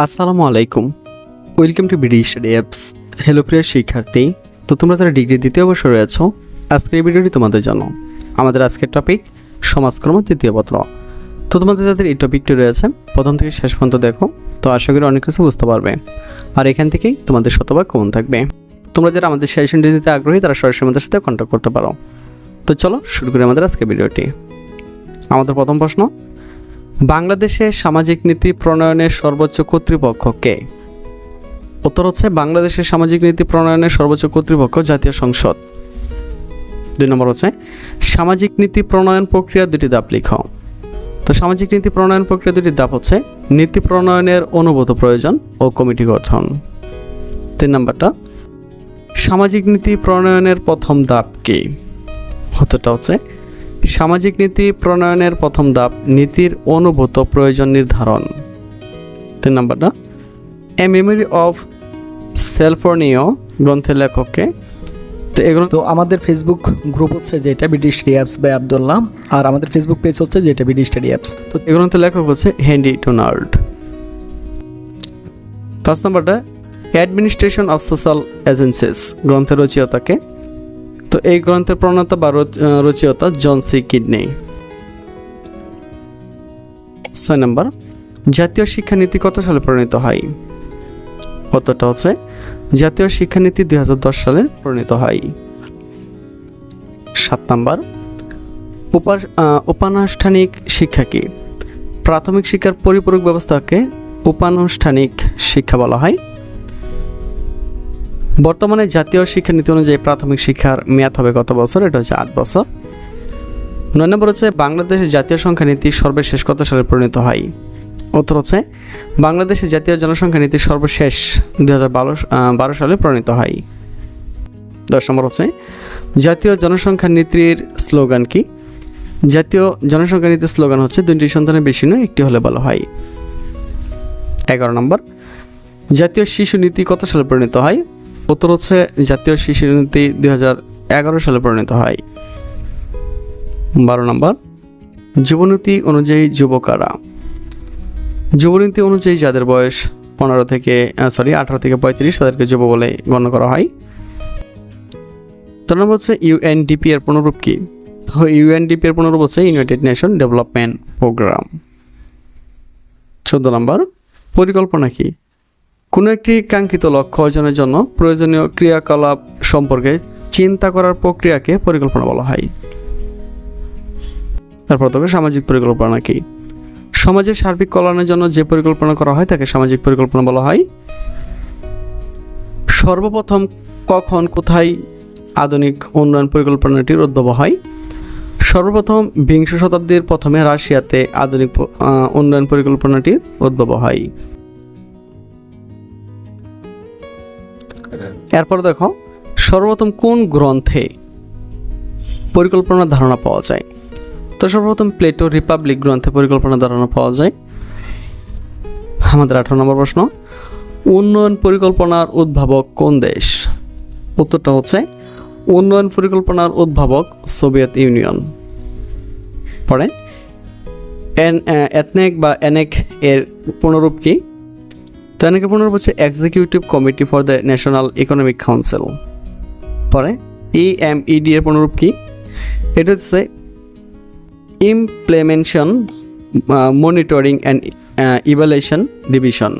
আসসালামু আলাইকুম। Welcome to BD study apps hello প্রিয় শিক্ষার্থী। তো তোমরা যারা ডিগ্রি দ্বিতীয় বছর রয়েছ, আজকের এই ভিডিওটি তোমাদের জন্য। আমাদের আজকের টপিক সমাজকর্ম তৃতীয় পত্র। তো তোমাদের যাদের এই টপিকটি রয়েছে, প্রথম থেকে শেষ পর্যন্ত দেখো, তো আশা করি অনেক কিছু বুঝতে পারবে। আর এখান থেকেই তোমাদের শতভাগ কমন থাকবে। তোমরা যারা আমাদের সেশনটি দিতে আগ্রহী, তারা সরাসরি আমাদের সাথে কন্ট্যাক্ট করতে পারো। তো চলো, শুরু করি আমাদের আজকের ভিডিওটি। আমাদের প্রথম প্রশ্ন বাংলাদেশে সামাজিক নীতি প্রণয়নের সর্বোচ্চ কর্তৃপক্ষ কে উত্তর হচ্ছে বাংলাদেশের সামাজিক নীতি প্রণয়নের সর্বোচ্চ কর্তৃপক্ষ জাতীয় সংসদ। দুই নম্বর হচ্ছে সামাজিক নীতি প্রণয়ন প্রক্রিয়া দুটি ধাপ লিখ। তো সামাজিক নীতি প্রণয়ন প্রক্রিয়া দুটি ধাপ হচ্ছে নীতি প্রণয়নের অনুভূত প্রয়োজন ও কমিটি গঠন। তিন নম্বরটা, সামাজিক নীতি প্রণয়নের প্রথম ধাপ কি? উত্তরটা হচ্ছে সামাজিক নীতি প্রণয়নের প্রথম ধাপ নীতির অনুভূত প্রয়োজন নির্ধারণ। তিন নম্বরটা এ মেমোরি অফ সেলফোনিও গ্রন্থের লেখককে। তো এগুলো তো আমাদের ফেসবুক গ্রুপ হচ্ছে যেটা BD study apps by Abdullah আর আমাদের ফেসবুক পেজ হচ্ছে যেটা বিডি স্টাডি অ্যাপস তো এই গ্রন্থের লেখক হচ্ছে হেনরি ডোনাল্ড পাঁচ নম্বরটা অ্যাডমিনিস্ট্রেশন অফ সোশ্যাল এজেন্সিস গ্রন্থের রচয়িতাকে। তো এই গ্রন্থের প্রণেতা বা রচয়িতা জন সি কিডনি। ছয় নম্বর, জাতীয় শিক্ষানীতি কত সালে প্রণীত হয়? কতটা হচ্ছে, জাতীয় শিক্ষানীতি দুই হাজার দশ সালে প্রণীত হয়। সাত নম্বর, উপা- উপানুষ্ঠানিক শিক্ষা কি? প্রাথমিক শিক্ষার পরিপূরক ব্যবস্থাকে উপানুষ্ঠানিক শিক্ষা বলা হয়। বর্তমানে জাতীয় শিক্ষানীতি অনুযায়ী প্রাথমিক শিক্ষার মেয়াদ হবে কত বছর, এটা হচ্ছে আট বছর। নয় নম্বর হচ্ছে বাংলাদেশের জাতীয় সংখ্যা নীতি সর্বশেষ কত সালে পরিণত হয়? উত্তর হচ্ছে বাংলাদেশের জাতীয় জনসংখ্যা নীতি সর্বশেষ বারো বারো সালে প্রণীত হয়। দশ নম্বর হচ্ছে জাতীয় জনসংখ্যা নীতির স্লোগান কি? জাতীয় জনসংখ্যা নীতির স্লোগান হচ্ছে দুইটি সন্তানের বেশি নয়, একটি হলে ভালো হয়। এগারো নম্বর জাতীয় শিশু নীতি কত সালে পরিণত হয়? উত্তর হচ্ছে জাতীয় শিশু নীতি দুই হাজার এগারো সালে পরিণত হয়। বারো নম্বর, যুবনীতি অনুযায়ী যুবকারা। যুবনীতি অনুযায়ী যাদের বয়স পনেরো থেকে সরি আঠারো থেকে পঁয়ত্রিশ, তাদেরকে যুব বলে গণ্য করা হয়। তার নম্বর হচ্ছে ইউএনডিপি এর পুনরূপ কি? ইউএনডিপি এর পুনরূপ হচ্ছে ইউনাইটেড নেশন ডেভেলপমেন্ট প্রোগ্রাম চোদ্দ নম্বর, পরিকল্পনা কি? কোনো একটি কাঙ্ক্ষিত লক্ষ্য অর্জনের জন্য প্রয়োজনীয় ক্রিয়াকলাপ সম্পর্কে চিন্তা করার প্রক্রিয়াকে পরিকল্পনা বলা হয়। তারপর তবে সামাজিক পরিকল্পনা কি? সমাজের সার্বিক কল্যাণের জন্য যে পরিকল্পনা করা হয় তাকে সামাজিক পরিকল্পনা বলা হয়। সর্বপ্রথম কখন কোথায় আধুনিক উন্নয়ন পরিকল্পনাটির উদ্ভব হয়? সর্বপ্রথম বিংশ শতাব্দীর প্রথমে রাশিয়াতে আধুনিক উন্নয়ন পরিকল্পনাটির উদ্ভব হয়। এরপর দেখো, সর্বপ্রথম কোন গ্রন্থে পরিকল্পনার ধারণা পাওয়া যায়? তো সর্বপ্রথম প্লেটো রিপাবলিক গ্রন্থে পরিকল্পনার ধারণা পাওয়া যায়। আমাদের আঠারো নম্বর প্রশ্ন, উন্নয়ন পরিকল্পনার উদ্ভাবক কোন দেশ? উত্তরটা হচ্ছে, উন্নয়ন পরিকল্পনার উদ্ভাবক সোভিয়েত ইউনিয়ন। পরে, এন এথনেক বা এনেক এর পুনরূপ কি? তো এনেকের পুনরূপ হচ্ছে executive committee for the national economic council পরে ই এম ইডি এর পুনরূপ কি? এটা হচ্ছে implementation monitoring and evaluation division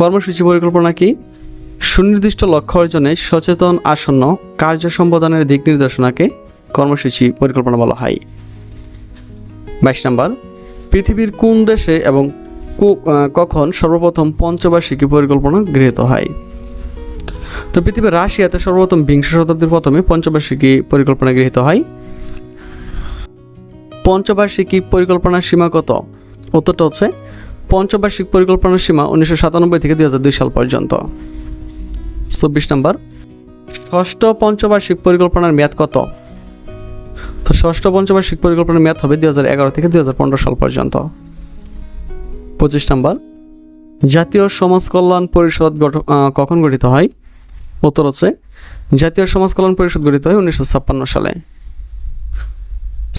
কর্মসূচি পরিকল্পনা কি? সুনির্দিষ্ট লক্ষ্য অর্জনে সচেতন, আসন্ন কার্য সম্পাদনের দিক নির্দেশনাকে কর্মসূচি পরিকল্পনা বলা হয়। বাইশ নম্বর, পৃথিবীর কোন দেশে এবং কখন সর্বপ্রথম পঞ্চবার্ষিকী পরিকল্পনা গৃহীত হয়? তো পৃথিবীর রাশিয়াতে সর্বপ্রথম বিংশ শতাব্দীর প্রথমে পঞ্চবার্ষিকী পরিকল্পনা গৃহীত হয়। পঞ্চবার্ষিকী পরিকল্পনার সীমা কত? উত্তরটা হচ্ছে পঞ্চবার্ষিক পরিকল্পনার সীমা উনিশশো সাতানব্বই থেকে দুই হাজার দুই সাল পর্যন্ত। চব্বিশ নম্বর, ষষ্ঠ পঞ্চবার্ষিক পরিকল্পনার মেয়াদ কত? তো ষষ্ঠ পঞ্চবার্ষিক পরিকল্পনার মেয়াদ হবে দুই হাজার এগারো থেকে দুই হাজার পনেরো সাল পর্যন্ত। পঁচিশ নম্বর। জাতীয় সমাজ কল্যাণ পরিষদ কখন গঠিত হয়? উত্তর হচ্ছে, জাতীয় সমাজ কল্যাণ পরিষদ গঠিত হয় উনিশশো ছাপ্পান্ন সালে।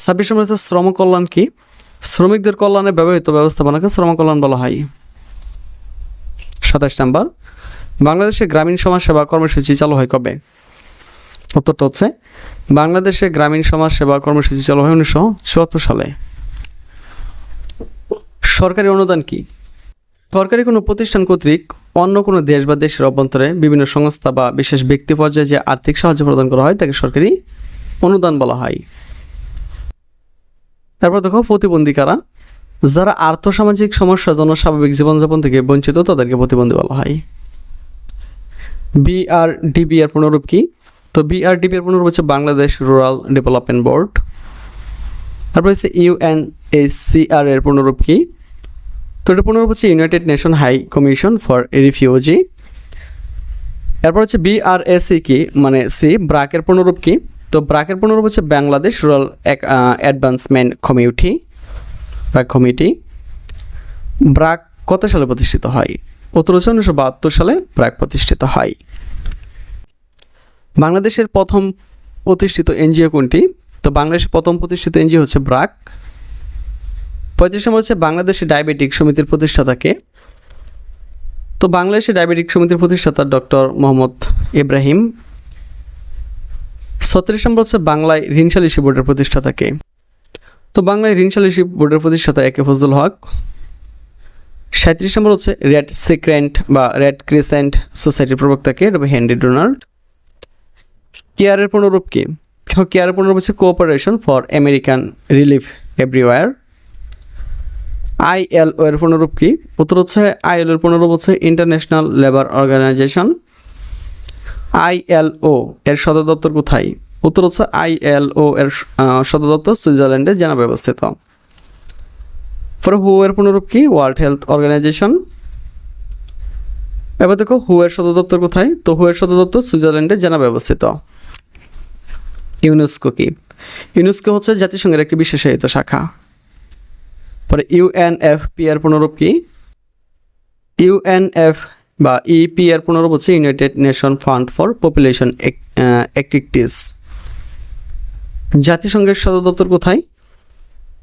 ছাব্বিশ নম্বর হচ্ছে শ্রম কল্যাণ কি? শ্রমিকদের কল্যাণে ব্যবহৃত ব্যবস্থাপনাকে শ্রম কল্যাণ বলা হয়। সাতাশ নাম্বার, বাংলাদেশে গ্রামীণ সমাজ সেবা কর্মসূচি চালু হয় কবে? উত্তরটা হচ্ছে, বাংলাদেশে গ্রামীণ সমাজ সেবা কর্মসূচি চালু হয় উনিশশো চুয়াত্তর সালে। সরকারি অনুদান কি? সরকারি কোনো প্রতিষ্ঠান কর্তৃক অন্য কোনো দেশ বা দেশের অভ্যন্তরে বিভিন্ন সংস্থা বা বিশেষ ব্যক্তি পর্যায়ে যে আর্থিক সাহায্য প্রদান করা হয়, তাকে সরকারি অনুদান বলা হয়। তারপর দেখো প্রতিবন্ধী কারা যারা আর্থসামাজিক সমস্যা জন্য স্বাভাবিক জীবনযাপন থেকে বঞ্চিত, তাদেরকে প্রতিবন্ধী বলা হয়। বিআরডিবি এর পুনরূপ কি? তো বিআরডিবি এর পুনরূপ হচ্ছে বাংলাদেশ রুরাল ডেভেলপমেন্ট বোর্ড। তারপর হচ্ছে ইউএনএসসিআর এর পুনরূপ কি? তো এটা পুনরূপ হচ্ছে United Nation high commission for refugee. এরপর হচ্ছে বিআরএসি কি? মানে সি ব্রাকের পুনরূপ কি? তো ব্রাকের পুনরূপ হচ্ছে বাংলাদেশ রুরাল অ্যাডভান্সমেন্ট কমিউটি বা কমিটি। ব্রাক কত সালে প্রতিষ্ঠিত হয়? হচ্ছে উনিশশো বাহাত্তর সালে ব্রাক প্রতিষ্ঠিত হয়। বাংলাদেশের প্রথম প্রতিষ্ঠিত এনজিও কোনটি? তো বাংলাদেশের প্রথম প্রতিষ্ঠিত এনজিও হচ্ছে ব্রাক পঁয়ত্রিশ নম্বর হচ্ছে বাংলাদেশে ডায়াবেটিক সমিতির প্রতিষ্ঠাতাকে। তো বাংলাদেশে ডায়াবেটিক সমিতির প্রতিষ্ঠাতা ডক্টর মোহাম্মদ ইব্রাহিম। ছত্রিশ নম্বর হচ্ছে বাংলায় ঋণ সালিসি বোর্ডের প্রতিষ্ঠাতাকে। তো বাংলায় ঋণ সালিসি বোর্ডের প্রতিষ্ঠাতা একে ফজল হক। সাঁত্রিশ নম্বর হচ্ছে রেড সিক্রেন্ট বা রেড ক্রিসেন্ট সোসাইটির প্রবক্তাকে এটা হেনরি ডোনাল্ড কেয়ারের পুনরূপ কি? কেয়ারের পুনরূপ হচ্ছে cooperation for American relief everywhere. ILO এর পুনরূপ কি? উত্তর হচ্ছে আইএলও এর পুনরূপ হচ্ছে ইন্টারন্যাশনাল লেবার অর্গানাইজেশন আইএলও এর সদর দপ্তর কোথায়? উত্তর হচ্ছে আইএলও এর সদর দপ্তর সুইজারল্যান্ডে জেনেভা অবস্থিত। পরে হু এর পুনরূপ কি? ওয়ার্ল্ড হেলথ অর্গানাইজেশন এবার দেখো, হু এর সদর দপ্তর কোথায়? তো হু এর সদর দপ্তর সুইজারল্যান্ডে জেনেভা অবস্থিত। ইউনেস্কো কি? ইউনেস্কো হচ্ছে জাতিসংঘের একটি বিশেষায়িত শাখা। পরে ইউএনএফপি এর পুনরূপ কি? ইউএনএফ বা ইপি এর পুনরূপ হচ্ছে United Nation fund for population activities জাতিসংঘের সদর দপ্তর কোথায়?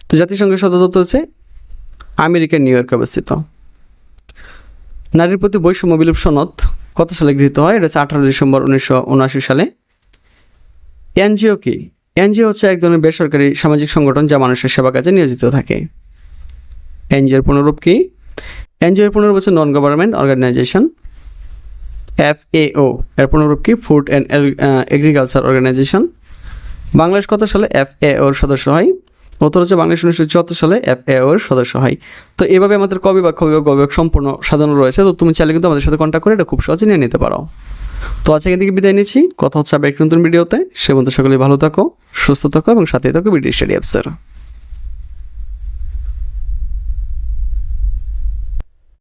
তো জাতিসংঘের সদর দপ্তর হচ্ছে আমেরিকার নিউ ইয়র্কে অবস্থিত। নারীর প্রতি বৈষম্য বিলোপ সনদ কত সালে গৃহীত হয়? এটা হচ্ছে আঠারো ডিসেম্বর উনিশশো উনআশি সালে। এনজিও কি? এনজিও হচ্ছে এক ধরনের বেসরকারি সামাজিক সংগঠন যা মানুষের সেবা কাজে নিয়োজিত থাকে। এনজিওর পুনরূপ কি? এনজিওর পুনরূপ হচ্ছে নন গভর্নমেন্ট অর্গানাইজেশন এফ এও এর পুনরূপ কি? Food and agriculture organization Bangladesh কত সালে এফ এ ওর সদস্য হয়? উত্তর হচ্ছে বাংলাদেশ উনিশশো চুয়াত্তর সালে এফ এ ওর সদস্য হয়। তো এভাবে আমাদের কবি বা কবি বা গবেক সম্পূর্ণ সাজানো রয়েছে। তো তুমি চাইলে কিন্তু আমাদের সাথে কন্ট্যাক্ট করে এটা খুব সহজে নিয়ে নিতে পারো। তো আজকে এখান থেকে বিদায় নিচ্ছি। কথা হচ্ছে আবার একটি নতুন ভিডিওতে। সে মতো সকলে ভালো থাকো, সুস্থ থাকো এবং সাথে থাকো বিডি স্টাডি অ্যাপসের।